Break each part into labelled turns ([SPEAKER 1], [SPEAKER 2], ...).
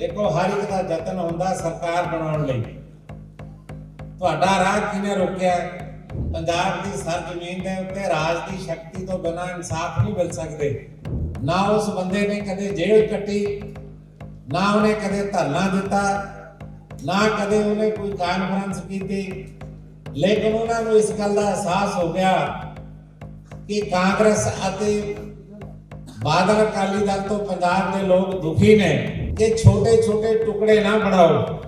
[SPEAKER 1] ਦੇਖੋ, ਹਰ ਇੱਕ ਦਾ ਯਤਨ ਹੁੰਦਾ ਸਰਕਾਰ ਬਣਾਉਣ ਲਈ। ਤੁਹਾਡਾ ਰਾਜ ਕਿਨੇ ਰੋਕਿਆ? ਪੰਜਾਬ ਦੀ ਸਰਜ਼ਮੀਨ ਦੇ ਉੱਤੇ ਰਾਜ ਦੀ ਸ਼ਕਤੀ ਤੋਂ ਬਿਨਾਂ ਇਨਸਾਫ ਨਹੀਂ ਮਿਲ ਸਕਦੇ। ਨਾ ਉਸ ਬੰਦੇ ਨੇ ਕਦੇ ਜੇਲ੍ਹ ਕੱਟੀ, ਨਾ ਉਹਨੇ ਕਦੇ ਧਰਨਾ ਦਿੱਤਾ, ਨਾ ਕਦੇ ਉਹਨੇ ਕੋਈ ਕਾਨਫਰੰਸ ਕੀਤੀ। ਲੇਕਿਨ ਉਹਨਾਂ ਨੂੰ ਇਸ ਗੱਲ ਦਾ ਅਹਿਸਾਸ ਹੋ ਗਿਆ ਕਿ ਕਾਂਗਰਸ ਅਤੇ ਬਾਦਲ ਅਕਾਲੀ ਦਲ ਤੋਂ ਪੰਜਾਬ ਦੇ ਲੋਕ ਦੁਖੀ ਨੇ। ਕਿ ਛੋਟੇ ਛੋਟੇ ਟੁਕੜੇ ਨਾ ਬਣਾਓ।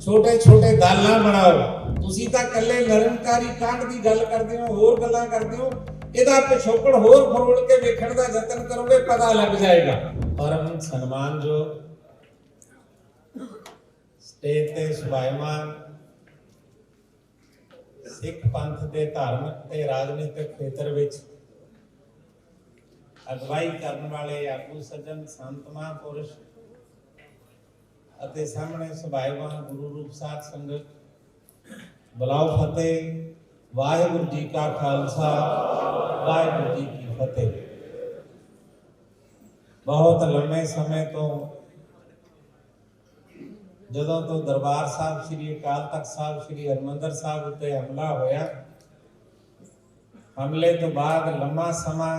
[SPEAKER 1] ਛੋਟੇ ਛੋਟੇ ਦਲ ਨਾ ਬਣਾਓ। ਤੁਸੀਂ ਤਾਂ ਇਕੱਲੇ ਨਿਰੰਕਾਰੀ ਕਾਂਡ ਦੀ ਗੱਲ ਕਰਦੇ ਹੋ, ਹੋਰ ਗੱਲਾਂ ਕਰਦੇ ਹੋ। ਇਹਦਾ ਪਿਛੋਕੜ ਹੋਰ ਫਰੋਲ ਕੇ ਵੇਖਣ ਦਾ ਯਤਨ ਕਰੋਗੇ, ਪਤਾ ਲੱਗ ਜਾਏਗਾ। ਪਰਮ ਸਨਮਾਨ ਜੋ ਸਟੇਜ ਤੇ ਸੁਭਾਇਮਾਨ ਸਿੱਖ ਪੰਥ ਦੇ ਧਾਰਮਿਕ ਤੇ ਰਾਜਨੀਤਿਕ ਖੇਤਰ ਵਿੱਚ ਅਗਵਾਈ ਕਰਨ ਵਾਲੇ ਆਗੂ ਸੱਜਣ ਸੰਤ ਮਹਾਂਪੁਰਸ਼ ਅਤੇ ਸਾਹਮਣੇ ਸੁਭਾਇਮਾਨ ਗੁਰੂ ਰੂਪ ਸਾਧ ਸੰਗਤ, ਬੁਲਾਓ ਫਤਿਹ, ਵਾਹਿਗੁਰੂ ਜੀ ਕਾ ਖਾਲਸਾ, ਵਾਹਿਗੁਰੂ ਜੀ ਕੀ ਫਤਿਹ। ਬਹੁਤ ਲੰਮੇ ਸਮੇਂ ਤੋਂ ਜਦੋਂ ਤੋਂ ਦਰਬਾਰ ਸਾਹਿਬ ਸ੍ਰੀ ਅਕਾਲ ਤਖਤ ਸਾਹਿਬ ਸ੍ਰੀ ਹਰਮੰਦਰ ਸਾਹਿਬ ਉੱਤੇ ਹਮਲਾ ਹੋਇਆ, ਹਮਲੇ ਤੋਂ ਬਾਅਦ ਲੰਮਾ ਸਮਾਂ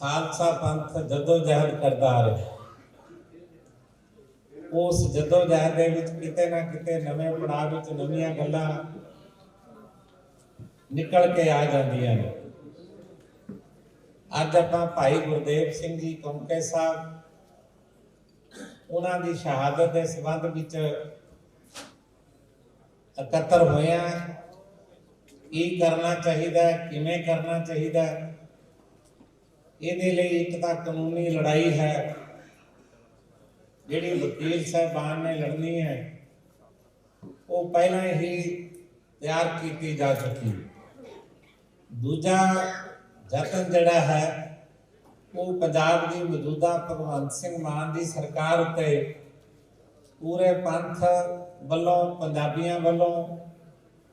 [SPEAKER 1] ਖਾਲਸਾ ਪੰਥ ਜਦੋਂ ਜਹਿਦ ਕਰਦਾ ਰਿਹਾ। ਉਸ ਜਦੋਂ ਜਹਿਦ ਦੇ ਵਿੱਚ ਕਿਤੇ ਨਾ ਕਿਤੇ ਨਵੇਂ ਪੜਾਅ ਵਿੱਚ ਨਵੀਆਂ ਗੱਲਾਂ ਨਿਕਲ ਕੇ ਆ ਜਾਂਦੀਆਂ ਨੇ। ਅੱਜ ਆਪਾਂ ਭਾਈ ਗੁਰਦੇਵ ਸਿੰਘ ਜੀ ਕੌਂਕੇ ਸਾਹਿਬ, ਉਹਨਾਂ ਦੀ ਸ਼ਹਾਦਤ ਦੇ ਸੰਬੰਧ ਵਿੱਚ ਇਕੱਤਰ ਹੋਏ ਆ ਕੀ ਕਰਨਾ ਚਾਹੀਦਾ, ਕਿਵੇਂ ਕਰਨਾ ਚਾਹੀਦਾ? ਇਹਦੇ ਲਈ ਇੱਕ ਤਾਂ ਕਾਨੂੰਨੀ ਲੜਾਈ ਹੈ। ਜਿਹੜੀ ਵਕੀਲ ਸਾਹਿਬਾਨ ਨੇ ਲੜਨੀ ਹੈ, ਉਹ ਪਹਿਲਾਂ ਹੀ ਤਿਆਰ ਕੀਤੀ ਜਾ ਚੁੱਕੀ ਦੂਜਾ ਯਤਨ ਜਿਹੜਾ ਹੈ, ਉਹ ਪੰਜਾਬ ਦੀ ਮੌਜੂਦਾ ਭਗਵੰਤ ਸਿੰਘ ਮਾਨ ਦੀ ਸਰਕਾਰ ਉੱਤੇ ਪੂਰੇ ਪੰਥ ਵੱਲੋਂ, ਪੰਜਾਬੀਆਂ ਵੱਲੋਂ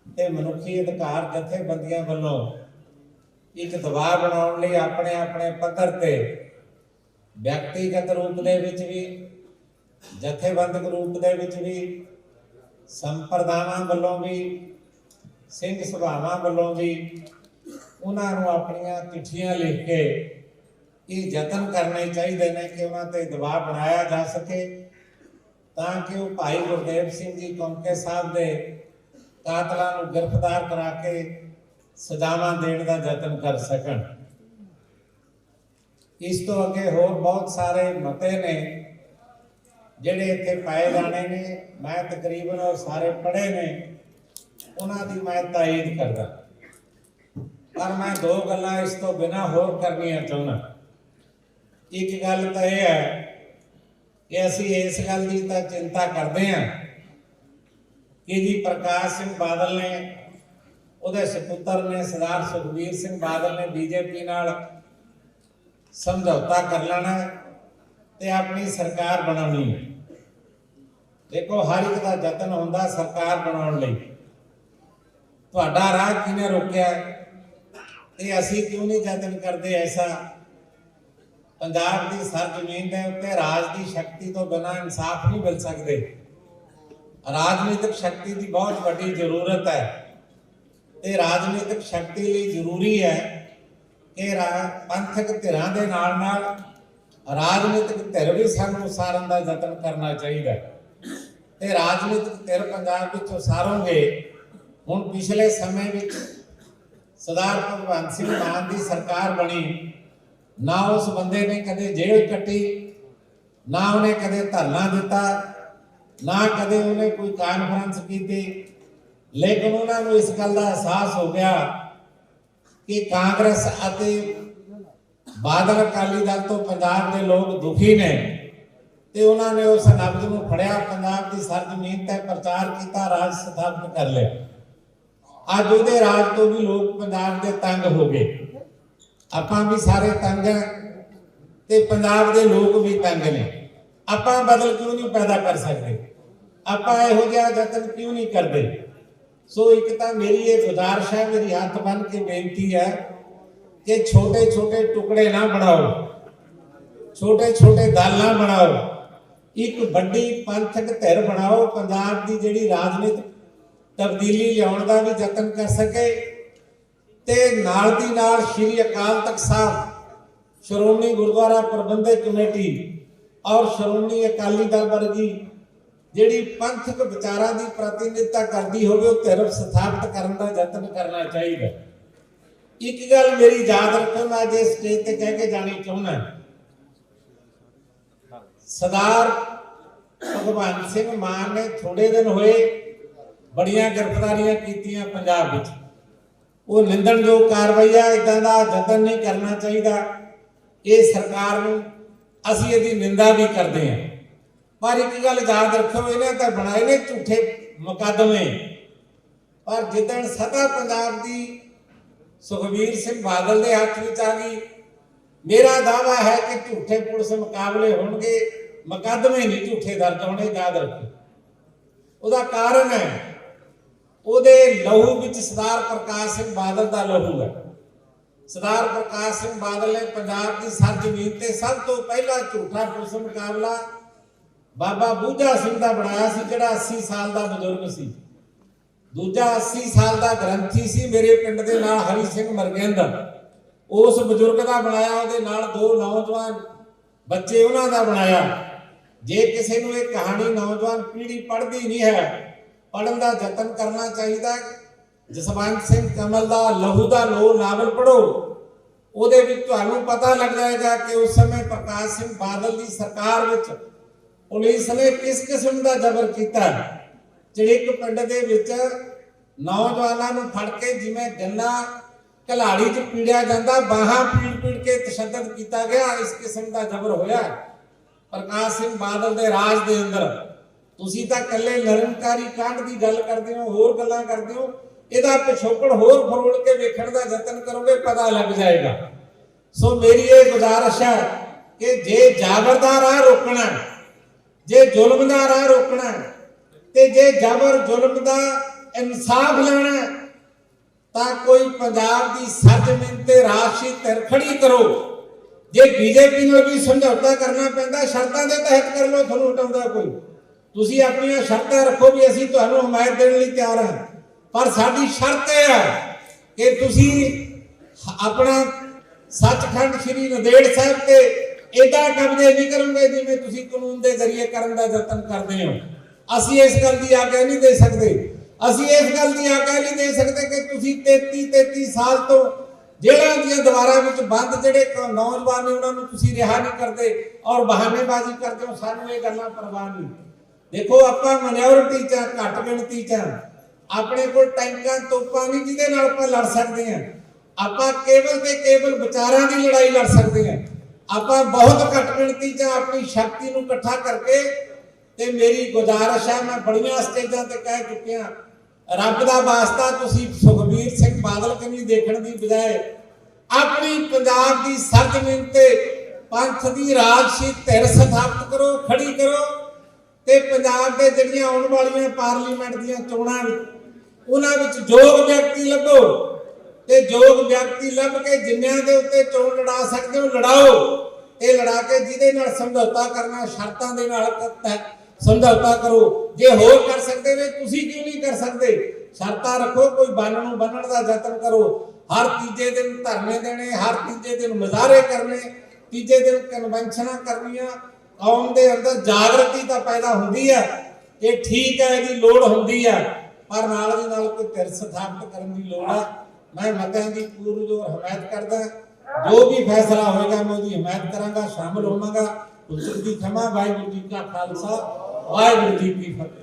[SPEAKER 1] ਤੇ ਮਨੁੱਖੀ ਅਧਿਕਾਰ ਜਥੇਬੰਦੀਆਂ ਵੱਲੋਂ ਇੱਕ ਦਬਾਅ ਬਣਾਉਣ ਲਈ ਆਪਣੇ ਆਪਣੇ ਪੱਧਰ ਤੇ ਵਿਅਕਤੀਗਤ ਰੂਪ ਦੇ ਵਿੱਚ ਵੀ ਜਥੇਬੰਦਕ ਰੂਪ ਦੇ ਵਿੱਚ ਵੀ, ਸੰਪਰਦਾਵਾਂ ਵੱਲੋਂ ਵੀ, ਸਿੰਘ ਸਭਾਵਾਂ ਵੱਲੋਂ ਵੀ ਉਹਨਾਂ ਨੂੰ ਆਪਣੀਆਂ ਚਿੱਠੀਆਂ ਲਿਖ ਕੇ ਇਹ ਯਤਨ ਕਰਨੇ ਚਾਹੀਦੇ ਨੇ ਕਿ ਉਹਨਾਂ ਤੇ ਦਬਾਅ ਬਣਾਇਆ ਜਾ ਸਕੇ, ਤਾਂ ਕਿ ਉਹ ਭਾਈ ਗੁਰਦੇਵ ਸਿੰਘ ਜੀ ਕੌਂਕੇ ਸਾਹਿਬ ਦੇ ਕਾਤਲਾਂ ਨੂੰ ਗ੍ਰਿਫਤਾਰ ਕਰਾ ਕੇ ਸਜ਼ਾਵਾਂ ਦੇਣ ਦਾ ਯਤਨ ਕਰ ਸਕਣ। ਇਸ ਤੋਂ ਅੱਗੇ ਹੋਰ ਬਹੁਤ ਸਾਰੇ ਮਤੇ ਨੇ। ਜਿਹੜੇ ਇੱਥੇ ਪਾਏ ਜਾਣੇ ਨੇ, ਮੈਂ ਤਕਰੀਬਨ ਉਹ ਸਾਰੇ ਪੜ੍ਹੇ ਨੇ, ਉਹਨਾਂ ਦੀ ਮੈਂ ਤਾਇਦ ਕਰਦਾ। ਪਰ ਮੈਂ ਦੋ ਗੱਲਾਂ ਇਸ ਤੋਂ ਬਿਨਾ ਹੋਰ ਕਰਨੀਆਂ ਚਾਹੁੰਦਾ। ਇੱਕ ਗੱਲ ਤਾਂ ਇਹ ਹੈ ਕਿ ਅਸੀਂ ਇਸ ਗੱਲ ਦੀ ਤਾਂ ਚਿੰਤਾ ਕਰਦੇ ਹਾਂ ਕਿ ਜੀ ਪ੍ਰਕਾਸ਼ ਸਿੰਘ ਬਾਦਲ ਨੇ, ਉਹਦੇ ਸੁਪੁੱਤਰ ਨੇ ਸਰਦਾਰ ਸੁਖਬੀਰ ਸਿੰਘ ਬਾਦਲ ਨੇ ਬੀਜੇਪੀ ਨਾਲ ਸਮਝੌਤਾ ਕਰ ਲੈਣਾ ਹੈ। ਤੇ ਆਪਣੀ ਸਰਕਾਰ ਬਣਾਉਣੀ ਹੈ। ਦੇਖੋ, ਹਰ ਇੱਕ ਦਾ ਯਤਨ ਹੁੰਦਾ ਸਰਕਾਰ ਬਣਾਉਣ ਲਈ। ਤੁਹਾਡਾ ਰਾਹ ਕਿਨੇ ਰੋਕਿਆ? ਤੇ ਅਸੀਂ ਕਿਉਂ ਨਹੀਂ ਯਤਨ ਕਰਦੇ ਐਸਾ? ਪੰਜਾਬ ਦੀ ਸਰਜ਼ਮੀਨ ਦੇ ਉੱਤੇ ਰਾਜ ਦੀ ਸ਼ਕਤੀ ਤੋਂ ਬਿਨਾਂ ਇਨਸਾਫ ਨਹੀਂ ਮਿਲ ਸਕਦੇ। ਰਾਜਨੀਤਿਕ ਸ਼ਕਤੀ ਦੀ ਬਹੁਤ ਵੱਡੀ ਜ਼ਰੂਰਤ ਹੈ। ਤੇ ਰਾਜਨੀਤਿਕ ਸ਼ਕਤੀ ਲਈ ਜ਼ਰੂਰੀ ਹੈ ਕਿ ਰਾ- ਪੰਥਕ ਧਿਰਾਂ ਦੇ ਨਾਲ ਨਾਲ ਰਾਜਨੀਤਿਕ ਧਿਰ ਵੀ ਸਾਨੂੰ ਉਸਾਰਨ ਦਾ ਯਤਨ ਕਰਨਾ ਚਾਹੀਦਾ ਹੈ। ਤੇ ਰਾਜਨੀਤਿਕ ਧਿਰ ਪੰਜਾਬ ਵਿੱਚ ਉਸਾਰੋਂਗੇ ਹੁਣ ਪਿਛਲੇ ਸਮੇਂ ਵਿੱਚ ਸਰਦਾਰ ਭਗਵੰਤ ਸਿੰਘ ਮਾਨ ਦੀ ਸਰਕਾਰ ਬਣੀ। ਨਾ ਉਸ ਬੰਦੇ ਨੇ ਕਦੇ ਜੇਲ੍ਹ ਕੱਟੀ, ਨਾ ਉਹਨੇ ਕਦੇ ਧਰਨਾ ਦਿੱਤਾ, ਨਾ ਕਦੇ ਉਹਨੇ ਕੋਈ ਕਾਨਫਰੰਸ ਕੀਤੀ। ਲੇਕਿਨ ਉਹਨਾਂ ਨੂੰ ਇਸ ਗੱਲ ਦਾ ਅਹਿਸਾਸ ਹੋ ਗਿਆ ਕਿ ਕਾਂਗਰਸ ਅਤੇ ਬਾਦਲ ਅਕਾਲੀ ਦਲ ਤੋਂ ਪੰਜਾਬ ਦੇ ਲੋਕ ਦੁਖੀ ਨੇ ਤੇ ਉਹਨਾਂ ਨੇ ਉਸ ਨਬਜ਼ ਨੂੰ ਫੜਿਆ, ਪੰਜਾਬ ਦੀ ਸਰਜ਼ਮੀਨ ਤੇ ਪ੍ਰਚਾਰ ਕੀਤਾ, ਰਾਜ ਸਥਾਪਿਤ ਕਰ ਲਿਆ। ਅੱਜ ਉਹਦੇ ਰਾਜ ਤੋਂ ਵੀ ਲੋਕ ਪੰਜਾਬ ਦੇ ਤੰਗ ਹੋ ਗਏ। ਆਪਾਂ ਵੀ ਸਾਰੇ ਤੰਗ ਹਾਂ ਤੇ ਪੰਜਾਬ ਦੇ ਲੋਕ ਵੀ ਤੰਗ ਨੇ। ਆਪਾਂ ਬਦਲ ਕਿਉਂ ਨਹੀਂ ਪੈਦਾ ਕਰ ਸਕਦੇ? ਆਪਾਂ ਇਹੋ ਜਿਹਾ ਯਤਨ ਕਿਉਂ ਨਹੀਂ ਕਰਦੇ? ਸੋ ਇੱਕ ਤਾਂ ਮੇਰੀ ਇਹ ਗੁਜ਼ਾਰਿਸ਼ ਹੈ, ਮੇਰੀ ਹੱਥ ਬੰਨ ਕੇ ਬੇਨਤੀ ਹੈ ਕਿ ਛੋਟੇ ਛੋਟੇ ਟੁਕੜੇ ਨਾ ਬਣਾਓ। ਛੋਟੇ ਛੋਟੇ ਦਲ ਨਾ ਬਣਾਓ। ਇੱਕ ਵੱਡੀ ਪੰਥਕ ਧਿਰ ਬਣਾਓ, ਪੰਜਾਬ ਦੀ ਜਿਹੜੀ ਰਾਜਨੀਤਿਕ ਤਬਦੀਲੀ ਲਿਆਉਣ ਦਾ ਵੀ ਯਤਨ ਕਰ ਸਕੇ ਤੇ ਨਾਲ ਦੀ ਨਾਲ ਸ੍ਰੀ ਅਕਾਲ ਤਖਤ ਸਾਹਿਬ, ਸ਼੍ਰੋਮਣੀ ਗੁਰਦੁਆਰਾ ਪ੍ਰਬੰਧਕ ਕਮੇਟੀ ਔਰ ਸ਼੍ਰੋਮਣੀ ਅਕਾਲੀ ਦਲ ਵਰਗੀ ਜਿਹੜੀ ਪੰਥਕ ਵਿਚਾਰਾਂ ਦੀ ਪ੍ਰਤੀਨਿਧਤਾ ਕਰਦੀ ਹੋਵੇ, ਉਹ ਧਿਰ ਸਥਾਪਿਤ ਕਰਨ ਦਾ ਯਤਨ ਕਰਨਾ ਚਾਹੀਦਾ। ਇੱਕ ਗੱਲ ਮੇਰੀ ਯਾਦ ਰੱਖੋ, ਮੈਂ ਜੇ ਸਟੇਜ ਤੇ ਕਹਿ ਕੇ ਜਾਣੀ ਚਾਹੁੰਦਾ ਸਰਦਾਰ ਭਗਵੰਤ ਸਿੰਘ ਮਾਨ ਨੇ ਥੋੜੇ ਦਿਨ ਹੋਏ ਬੜੀਆਂ ਗ੍ਰਿਫਤਾਰੀਆਂ ਕੀਤੀਆਂ ਪੰਜਾਬ ਵਿੱਚ। ਉਹ ਨਿੰਦਣਯੋਗ ਕਾਰਵਾਈ ਆ ਇਦਾਂ ਦਾ ਯਤਨ ਨਹੀਂ ਕਰਨਾ ਚਾਹੀਦਾ। ਇਹ ਸਰਕਾਰ ਨੂੰ ਅਸੀਂ ਇਹਦੀ ਨਿੰਦਾ ਵੀ ਕਰਦੇ ਹਾਂ। ਪਰ ਇੱਕ ਗੱਲ ਯਾਦ ਰੱਖੋ, ਇਹਨੇ ਤਾਂ ਬਣਾਏ ਨੇ ਝੂਠੇ ਮੁਕੱਦਮੇ। ਪਰ ਜਿੱਦਣ ਸਦਾ ਪੰਜਾਬ ਦੀ ਸੁਖਬੀਰ ਸਿੰਘ ਬਾਦਲ ਦੇ ਹੱਥ ਵਿੱਚ ਆ ਗਈ। ਮੇਰਾ ਦਾਵਾ ਹੈ ਕਿ ਝੂਠੇ ਪੁਲਿਸ ਮੁਕਾਬਲੇ ਹੋਣਗੇ। ਮੁਕੱਦਮੇ ਨਹੀਂ ਝੂਠੇ ਦਰਜ ਹੋਣੇ, ਯਾਦ ਰੱਖੋ। ਉਹਦਾ ਕਾਰਨ ਹੈ, ਉਹਦੇ ਲਹੂ ਵਿੱਚ ਸਰਦਾਰ ਪ੍ਰਕਾਸ਼ ਸਿੰਘ ਬਾਦਲ ਦਾ ਲਹੂ ਹੈ। ਸਰਦਾਰ ਪ੍ਰਕਾਸ਼ ਸਿੰਘ ਬਾਦਲ ਨੇ ਪੰਜਾਬ ਦੀ ਸਰ ਜ਼ਮੀਨ ਤੇ ਸਭ ਤੋਂ ਪਹਿਲਾ ਝੂਠਾ ਪੁਲਿਸ ਮੁਕਾਬਲਾ ਬਾਬਾ ਬੂਝਾ ਸਿੰਘ ਦਾ ਬਣਾਇਆ ਸੀ, ਜਿਹੜਾ 80 ਸਾਲ ਦਾ ਬਜ਼ੁਰਗ ਸੀ। ਦੂਜਾ 80 ਸਾਲ ਦਾ ਗ੍ਰੰਥੀ ਸੀ, ਮੇਰੇ ਪਿੰਡ ਦੇ ਨਾਲ ਹਰੀ ਸਿੰਘ ਮਰਗਿੰਦ। ਉਸ ਬਜ਼ੁਰਗ ਦਾ ਬਣਾਇਆ, ਉਹਦੇ ਨਾਲ ਦੋ ਨੌਜਵਾਨ ਬੱਚੇ ਉਹਨਾਂ ਦਾ ਬਣਾਇਆ। ਜੇ ਕਿਸੇ ਨੂੰ ਇਹ ਕਹਾਣੀ ਨੌਜਵਾਨ ਪੀੜ੍ਹੀ ਪੜ੍ਹਦੀ ਨਹੀਂ ਹੈ ਪੜਨ ਦਾ ਯਤਨ ਕਰਨਾ ਚਾਹੀਦਾ ਜਸਵੰਤ ਸਿੰਘ ਕਮਲ ਦਾ ਲਹੂ ਦਾ ਲੋ ਨਾਵਲ ਪੜੋ ਉਹਦੇ ਵਿੱਚ ਤੁਹਾਨੂੰ ਪਤਾ ਲੱਗ ਜਾਏਗਾ ਕਿ ਉਸ ਸਮੇਂ ਪ੍ਰਕਾਸ਼ ਸਿੰਘ ਬਾਦਲ ਦੀ ਸਰਕਾਰ ਵਿੱਚ ਪੁਲਿਸ ਨੇ ਕਿਸ ਕਿਸਮ ਦਾ ਜ਼ਬਰ ਕੀਤਾ। ਜਿਹੜੇ ਪਿੰਡ ਦੇ ਵਿੱਚ ਨੌਜਵਾਨਾਂ ਨੂੰ ਫੜ ਕੇ ਜਿਵੇਂ ਗੰਨਾ ਕਲਾੜੀ 'ਚ ਪੀੜਿਆ ਜਾਂਦਾ, ਬਾਹਾਂ ਪੀੜ ਪੀੜ ਕੇ ਤਸ਼ੱਦਦ ਕੀਤਾ ਗਿਆ, ਇਸ ਕਿਸਮ ਦਾ ਜ਼ਬਰ ਹੋਇਆ। ਪ੍ਰਕਾਸ਼ ਸਿੰਘ ਬਾਦਲ ਦੇ ਰਾਜ ਦੇ ਅੰਦਰ, ਤੁਸੀਂ ਤਾਂ ਇਕੱਲੇ ਨਿਰੰਕਾਰੀ ਕਾਂਡ ਦੀ ਗੱਲ ਕਰਦੇ ਹੋ, ਹੋਰ ਗੱਲਾਂ ਕਰਦੇ ਹੋ, ਇਹਦਾ ਪਿਛੋਕੜ ਹੋਰ ਫਰੋਲ ਕੇ ਵੇਖਣ ਦਾ ਯਤਨ ਕਰੋਗੇ, ਪਤਾ ਲੱਗ ਜਾਏਗਾ। ਸੋ ਮੇਰੀ ਇਹ ਗੁਜ਼ਾਰਿਸ਼ ਹੈ ਕਿ ਜੇ ਜਾਗਰ ਦਾ ਰਾਹ ਰੋਕਣਾ ਜੇ ਜ਼ੁਲਮ ਦਾ ਰਾਹ ਰੋਕਣਾ ਤੇ ਜੇ ਜ਼ਬਰ ਜ਼ੁਲਮ ਦਾ ਇਨਸਾਫ ਲੈਣਾ ਤਾਂ ਕੋਈ ਪੰਜਾਬ ਦੀ ਸਰਜ਼ਮੀਨ ਤੇ ਰਾਸ਼ੀ ਧਿਰ ਖੜੀ ਕਰੋ। ਜੇ ਬੀਜੇਪੀ ਨਾਲ ਵੀ ਸਮਝੌਤਾ ਕਰਨਾ ਪੈਂਦਾ, ਸ਼ਰਤਾਂ ਦੇ ਤਹਿਤ ਕਰ ਲਓ, ਤੁਹਾਨੂੰ ਹਟਾਉਂਦਾ ਕੋਈ। ਤੁਸੀਂ ਆਪਣੀਆਂ ਸ਼ਰਤਾਂ ਰੱਖੋ ਵੀ ਅਸੀਂ ਤੁਹਾਨੂੰ ਹਮਾਇਤ ਦੇਣ ਲਈ ਤਿਆਰ ਹਾਂ। ਪਰ ਸਾਡੀ ਸ਼ਰਤ ਇਹ ਹੈ ਕਿ ਤੁਸੀਂ ਆਪਣਾ ਸੱਚਖੰਡ ਸ੍ਰੀ ਨਦੇੜ ਸਾਹਿਬ ਤੇ ਏਦਾਂ ਕਬਜ਼ੇ ਨਹੀਂ ਕਰੋਗੇ, ਜਿਵੇਂ ਤੁਸੀਂ ਕਾਨੂੰਨ ਦੇ ਜ਼ਰੀਏ ਕਰਨ ਦਾ ਯਤਨ ਕਰਦੇ ਹੋ। ਅਸੀਂ ਇਸ ਗੱਲ ਦੀ ਆਗਿਆ ਨਹੀਂ ਦੇ ਸਕਦੇ। ਅਸੀਂ ਇਸ ਗੱਲ ਦੀ ਆਗਿਆ ਨਹੀਂ ਦੇ ਸਕਦੇ ਕਿ ਤੁਸੀਂ 33 33 ਸਾਲ ਤੋਂ ਜੇਲ੍ਹਾਂ ਦੀਆਂ ਦੀਵਾਰਾਂ ਵਿੱਚ ਬੰਦ ਜਿਹੜੇ ਨੌਜਵਾਨ ਨੇ, ਉਹਨਾਂ ਨੂੰ ਤੁਸੀਂ ਰਿਹਾ ਨਹੀਂ ਕਰਦੇ ਔਰ ਬਹਾਨੇਬਾਜ਼ੀ ਕਰਦੇ ਹੋ, ਸਾਨੂੰ ਇਹ ਗੱਲਾਂ ਪਰਵਾਹ ਨਹੀਂ। ਦੇਖੋ, ਆਪਾਂ ਮਾਈਨੋਰਿਟੀ ਚ ਘੱਟ ਗਿਣਤੀ ਚ ਆਪਣੇ ਕੋਲ ਟੈਂਕਾਂ, ਤੋਪਾਂ ਨਹੀਂ ਜਿਹਦੇ ਨਾਲ ਆਪਾਂ ਲੜ ਸਕਦੇ ਹਾਂ। ਆਪਾਂ ਕੇਵਲ ਤੇ ਕੇਵਲ ਵਿਚਾਰਾਂ ਦੀ ਲੜਾਈ ਲੜ ਸਕਦੇ ਹਾਂ। ਆਪਾਂ ਬਹੁਤ ਘੱਟ ਗਿਣਤੀ ਚ ਆਪਣੀ ਸ਼ਕਤੀ ਨੂੰ ਇਕੱਠਾ ਕਰਕੇ ਤੇ ਮੇਰੀ ਗੁਜ਼ਾਰਿਸ਼ ਹੈ ਮੈਂ ਬੜੀਆਂ ਸਟੇਜਾਂ ਤੇ ਕਹਿ ਚੁੱਕਿਆ, ਰੱਬ ਦਾ ਵਾਸਤਾ ਤੁਸੀਂ ਸੁਖਬੀਰ ਸਿੰਘ ਬਾਦਲ ਕੰਨੀ ਦੇਖਣ ਦੀ ਬਜਾਏ ਆਪਣੀ ਪੰਜਾਬ ਦੀ ਸਰਜ਼ਮੀਨ ਤੇ ਪੰਥ ਦੀ ਰਾਜਸੀ ਧਿਰ ਸਥਾਪਿਤ ਕਰੋ, ਖੜੀ ਕਰੋ ਤੇ ਪੰਜਾਬ ਦੇ ਜਿਹੜੀਆਂ ਆਉਣ ਵਾਲੀਆਂ ਪਾਰਲੀਮੈਂਟ ਦੀਆਂ ਚੋਣਾਂ ਵਿੱਚ, ਉਹਨਾਂ ਵਿੱਚ ਯੋਗ ਵਿਅਕਤੀ ਲੱਭੋ ਤੇ ਯੋਗ ਵਿਅਕਤੀ ਲੱਭ ਕੇ ਜਿੰਨਿਆਂ ਦੇ ਉੱਤੇ ਚੋਣ ਲੜਾ ਸਕਦੇ ਹੋ, ਲੜਾਓ। ਇਹ ਲੜਾ ਕੇ ਜਿਹਦੇ ਨਾਲ ਸਮਝੌਤਾ ਕਰਨਾ ਸ਼ਰਤਾਂ ਦੇ ਨਾਲ ਕ- ਸਮਝੌਤਾ ਕਰੋ। ਜੇ ਹੋਰ ਕਰ ਸਕਦੇ ਨੇ, ਤੁਸੀਂ ਕਿਉਂ ਨਹੀਂ ਕਰ ਸਕਦੇ? ਸ਼ਰਤਾਂ ਰੱਖੋ, ਕੋਈ ਬੰਨ ਨੂੰ ਬੰਨਣ ਦਾ ਯਤਨ ਕਰੋ। ਹਰ ਤੀਜੇ ਦਿਨ ਧਰਨੇ ਦੇਣੇ, ਹਰ ਤੀਜੇ ਦਿਨ ਮੁਜ਼ਾਹਰੇ ਕਰਨੇ, ਤੀਜੇ ਦਿਨ ਕਨਵੈਨਸ਼ਨਾਂ ਕਰਨੀਆਂ। ਕੌਮ ਦੇ ਅੰਦਰ ਜਾਗਰਤੀ ਤਾਂ ਪੈਦਾ ਹੁੰਦੀ ਹੈ। ਇਹ ਠੀਕ ਹੈ, ਇਹਦੀ ਲੋੜ ਹੁੰਦੀ ਹੈ। ਪਰ ਨਾਲ ਦੀ ਨਾਲ ਕੋਈ ਧਿਰ ਸਥਾਪਿਤ ਕਰਨ ਦੀ ਲੋੜ ਹੈ। ਮੈਂ ਮਤਾਂ ਦੀ ਪੂਰੀ ਜੋਰ ਹਮਾਇਤ ਕਰਦਾ ਜੋ ਵੀ ਫੈਸਲਾ ਹੋਏਗਾ, ਮੈਂ ਉਹਦੀ ਹਮਾਇਤ ਕਰਾਂਗਾ, ਸ਼ਾਮਲ ਹੋਵਾਂਗਾ। ਉਸ ਦੀ ਖਮਾ, ਵਾਹਿਗੁਰੂ ਜੀ ਕਾ ਖਾਲਸਾ। ਵਾਹਿਗੁਰੂ ਜੀ ਕੀ ਫਤਿਹ